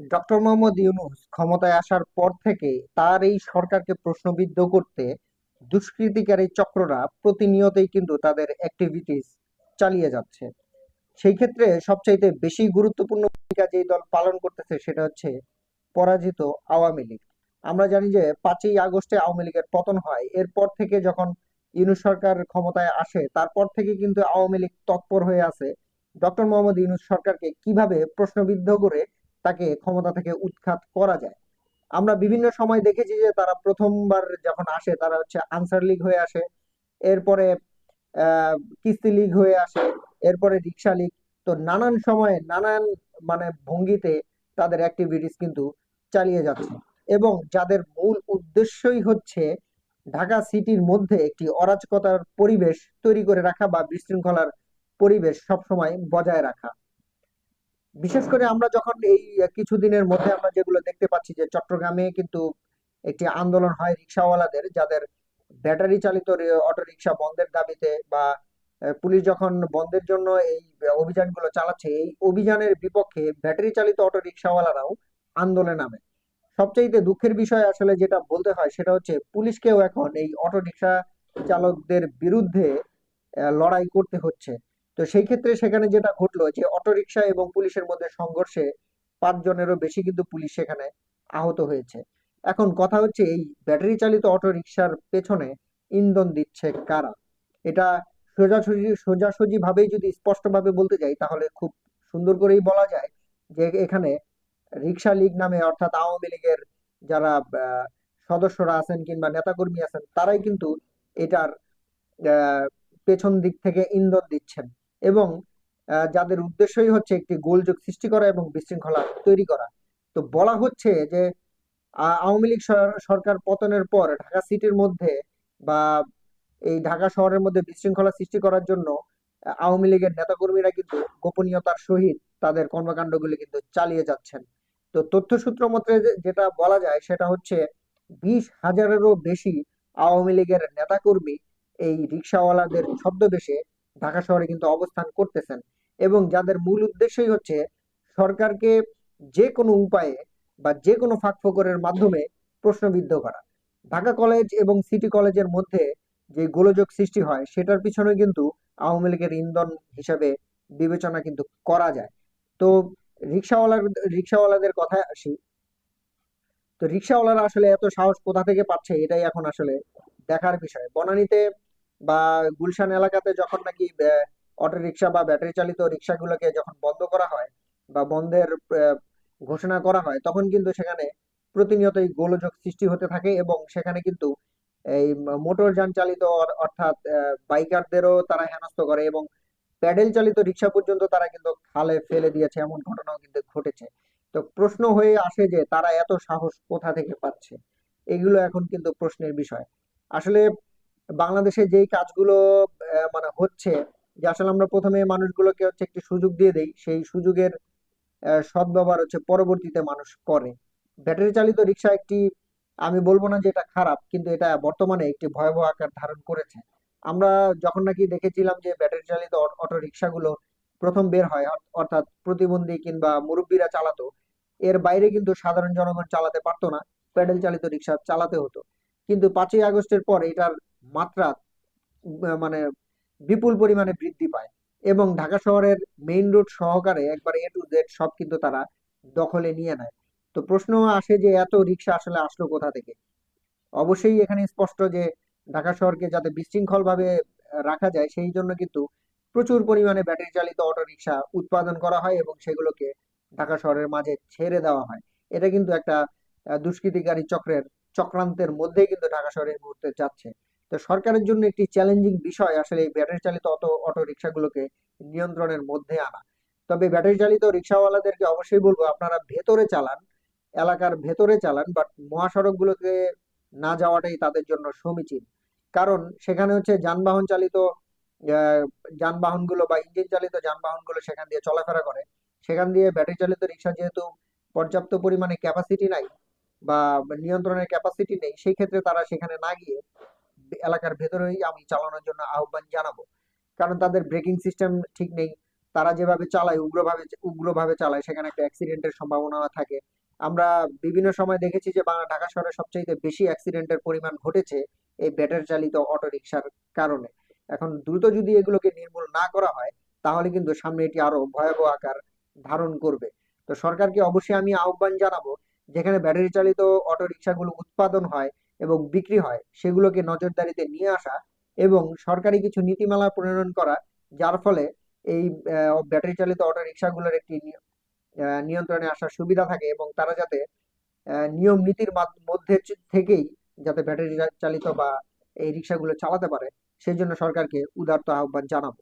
Doctor Mohammad Yunus ক্ষমতায় আসার পর থেকে তার এই সরকারকে প্রশ্নবিদ্ধ করতে দুষ্কৃতিকারী চক্ররা প্রতিনিয়তই কিন্তু তাদের অ্যাক্টিভিটিস চালিয়ে যাচ্ছে। সেই ক্ষেত্রে সবচাইতে বেশি গুরুত্বপূর্ণ ভূমিকা যেই দল পালন করতেছে সেটা হচ্ছে পরাজিত আওয়ামী লীগ। আমরা জানি যে পাঁচই আগস্টে আওয়ামী লীগের পতন হয়, এরপর থেকে যখন ইউনূস সরকার ক্ষমতায় আসে, তারপর থেকে কিন্তু আওয়ামী লীগ তৎপর হয়ে আছে। ডক্টর মোহাম্মদ ইউনূস সরকারকে কীভাবে প্রশ্নবিদ্ধ করে তাকে ক্ষমতা থেকে উৎখাত করা যায়। আমরা বিভিন্ন সময় দেখেছি যে তারা প্রথমবার যখন আসে, তারা হচ্ছে আনসার লীগ হয়ে আসে, এরপরে কিস্তি লীগ হয়ে আসে, এরপরে রিক্সা লীগ। তো নানান সময়ে, নানান মানে ভঙ্গিতে তাদের অ্যাক্টিভিটিস কিন্তু চালিয়ে যাচ্ছে। এবং যাদের মূল উদ্দেশ্যই হচ্ছে ঢাকা সিটির মধ্যে একটি অরাজকতার পরিবেশ তৈরি করে রাখা বা বিশৃঙ্খলার পরিবেশ সবসময় বজায় রাখা। বিশেষ করে আমরা যখন এই কিছুদিনের মধ্যে আমরা যেগুলো দেখতে পাচ্ছি যে চট্টগ্রামে কিন্তু একটি আন্দোলন হয় রিক্সাওয়ালাদের, যাদের ব্যাটারি চালিত অটো রিক্সা বন্ধের দাবিতে বা পুলিশ যখন বন্ধের জন্য এই অভিযানগুলো চালাচ্ছে, এই অভিযানের বিপক্ষে ব্যাটারি চালিত অটো রিক্সাওয়ালারাও আন্দোলনে নামে। সবচাইতে দুঃখের বিষয় আসলে যেটা বলতে হয় সেটা হচ্ছে পুলিশকেও এখন এই অটো রিক্সা চালকদের বিরুদ্ধে লড়াই করতে হচ্ছে। তো সেই ক্ষেত্রে সেখানে যেটা ঘটলো যে অটোরিকশা এবং পুলিশের মধ্যে সংঘর্ষে পাঁচজনেরও বেশি কিন্তু পুলিশ সেখানে আহত হয়েছে। এখন কথা হচ্ছে এই ব্যাটারি চালিত অটোরিকশার পেছনে ইন্ধন দিচ্ছে কারা? এটা সোজাসুজি সোজাসুজি ভাবেই যদি স্পষ্টভাবে বলতে যাই, তাহলে খুব সুন্দর করেই বলা যায় যে এখানে রিক্সা লীগ নামে অর্থাৎ আওয়ামী লীগের যারা সদস্যরা আছেন কিংবা নেতাকর্মী আছেন, তারাই কিন্তু এটার পেছন দিক থেকে ইন্ধন দিচ্ছেন। এবং যাদের উদ্দেশ্যই হচ্ছে একটি গোলযোগ সৃষ্টি করা এবং বিশৃঙ্খলা তৈরি করা। তো বলা হচ্ছে যে আওয়ামী লীগ সরকার পতনের পর ঢাকা সিটির মধ্যে বা এই ঢাকা শহরের মধ্যে বিশৃঙ্খলা সৃষ্টি করার জন্য আওয়ামী লীগের নেতাকর্মীরা কিন্তু গোপনীয়তার সহিত তাদের কর্মকাণ্ডগুলি কিন্তু চালিয়ে যাচ্ছেন। তো তথ্য সূত্র মতে যেটা বলা যায় সেটা হচ্ছে বিশ হাজারেরও বেশি আওয়ামী লীগের নেতাকর্মী এই রিক্সাওয়ালাদের ছদ্মবেশে ঢাকা শহরে কিন্তু অবস্থান করতেছেন এবং যাদের মূল উদ্দেশ্যই হচ্ছে সরকারকে যে কোনো উপায়ে বা যে কোনো ফাঁকফোকরের মাধ্যমে প্রশ্নবিদ্ধ করা। ঢাকা কলেজ এবং সিটি কলেজের মধ্যে যে গোলযোগ সৃষ্টি হয়, সেটার পিছনে কিন্তু আওয়ামী লীগের ইন্ধন হিসাবে বিবেচনা কিন্তু করা যায়। তো রিক্সাওয়ালার, রিক্সাওয়ালাদের কথায় আসি। তো রিক্সাওয়ালারা আসলে এত সাহস কোথা থেকে পাচ্ছে, এটাই এখন আসলে দেখার বিষয়। বনানীতে বা গুলশান এলাকাতে যখন নাকি অটো রিক্সা বা ব্যাটারি চালিত রিক্সাগুলোকে যখন বন্ধ করা হয় বা বন্ধের ঘোষণা করা হয়, তখন কিন্তু সেখানে প্রতিনিয়তই গোলযোগ সৃষ্টি হতে থাকে এবং সেখানে কিন্তু এই মোটর যান চালিত অর্থাৎ বাইকারদেরও তারা হেনস্থ করে এবং প্যাডেল চালিত রিক্সা পর্যন্ত তারা কিন্তু খালে ফেলে দিয়েছে, এমন ঘটনাও কিন্তু ঘটেছে। তো প্রশ্ন হয়ে আসে যে তারা এত সাহস কোথা থেকে পাচ্ছে? এগুলো এখন কিন্তু প্রশ্নের বিষয়। আসলে বাংলাদেশে যেই কাজগুলো মানে হচ্ছে, যে আসলে আমরা প্রথমে মানুষগুলোকে হচ্ছে একটি সুযোগ দিয়ে দেই, সেই সুযোগের সদ্ব্যবহার হচ্ছে পরবর্তীতে মানুষ করে। ব্যাটারি চালিত রিক্সা একটি, আমি বলব না যে এটা খারাপ, কিন্তু এটা বর্তমানে একটি ভয়াবহ আকার ধারণ করেছে। আমরা যখন নাকি দেখেছিলাম যে ব্যাটারি চালিত অটো রিক্সাগুলো প্রথম বের হয় অর্থাৎ প্রতিবন্ধী কিংবা মুরব্বীরা চালাতো, এর বাইরে কিন্তু সাধারণ জনগণ চালাতে পারতো না, প্যাডেল চালিত রিক্সা চালাতে হতো। কিন্তু পাঁচই আগস্টের পর এটার মাত্রা মানে বিপুল পরিমাণে বৃদ্ধি পায় এবং ঢাকা শহরের মেইন রোড সহকারে একবার এ টু জেড সব কিন্তু তারা দখলে নিয়ে নেয়। তো প্রশ্ন আসে যে এত রিক্সা আসলে আসলো কোথা থেকে? অবশ্যই এখানে স্পষ্ট যে ঢাকা শহরকে যাতে বিশৃঙ্খল ভাবে রাখা যায় সেই জন্য কিন্তু প্রচুর পরিমাণে ব্যাটারি চালিত অটো রিক্সা উৎপাদন করা হয় এবং সেগুলোকে ঢাকা শহরের মাঝে ছেড়ে দেওয়া হয়। এটা কিন্তু একটা দুষ্কৃতিকারী চক্রের, চক্রান্তের মধ্যেই কিন্তু ঢাকা শহরের মুহূর্তে যাচ্ছে। তো সরকারের জন্য একটি চ্যালেঞ্জিং বিষয় আসলে এই ব্যাটারি চালিত অটো অটো রিক্সাগুলোকে নিয়ন্ত্রণের মধ্যে আনা। তবে ব্যাটারি চালিত রিক্সাওয়ালাদেরকে অবশ্যই বলব, আপনারা ভেতরে চালান, এলাকার ভেতরে চালান বাট মহাসড়কগুলোতে না যাওয়াটাই তাদের জন্য সমীচীন। কারণ সেখানে হচ্ছে যানবাহন চালিত যানবাহনগুলো বা ইঞ্জিন চালিত যানবাহনগুলো সেখান দিয়ে চলাফেরা করে। সেখান দিয়ে ব্যাটারি চালিত রিক্সা যেহেতু পর্যাপ্ত পরিমাণে ক্যাপাসিটি নাই বা নিয়ন্ত্রণের ক্যাপাসিটি নেই, সেই ক্ষেত্রে তারা সেখানে না গিয়ে এলাকার ভেতরেই আমি চালানোর জন্য আহ্বান জানাব। কারণ তাদের ব্রেকিং সিস্টেম ঠিক নেই। তারা যেভাবে চালায়, উগ্রভাবে উগ্রভাবে চালায়, সেখানে একটা অ্যাক্সিডেন্টের সম্ভাবনা থাকে। আমরা বিভিন্ন সময় দেখেছি যে বাংলা, ঢাকা শহরে সবচাইতে বেশি অ্যাক্সিডেন্টের পরিমাণ ঘটেছে এই ব্যাটারি চালিত অটো রিকশার কারণে। এখন দ্রুত যদি এগুলোকে নির্মূল না করা হয়, তাহলে কিন্তু সামনে এটি আরও ভয়াবহ আকার ধারণ করবে। তো সরকারকে অবশ্যই আমি আহ্বান জানাব, যেখানে ব্যাটারি চালিত অটো রিকশাগুলো উৎপাদন হয় এবং বিক্রি হয়, সেগুলোকে নজরদারিতে নিয়ে আসা এবং সরকারি কিছু নীতিমালা প্রণয়ন করা, যার ফলে এই ব্যাটারি চালিত অটো রিকশাগুলোর একটি নিয়ন্ত্রণে আসার সুবিধা থাকে এবং তারা যাতে নিয়ম নীতির মধ্যে থেকেই যাতে ব্যাটারি চালিত বা এই রিকশাগুলো চালাতে পারে সেই জন্য সরকারকে উদারত আহ্বান জানাব।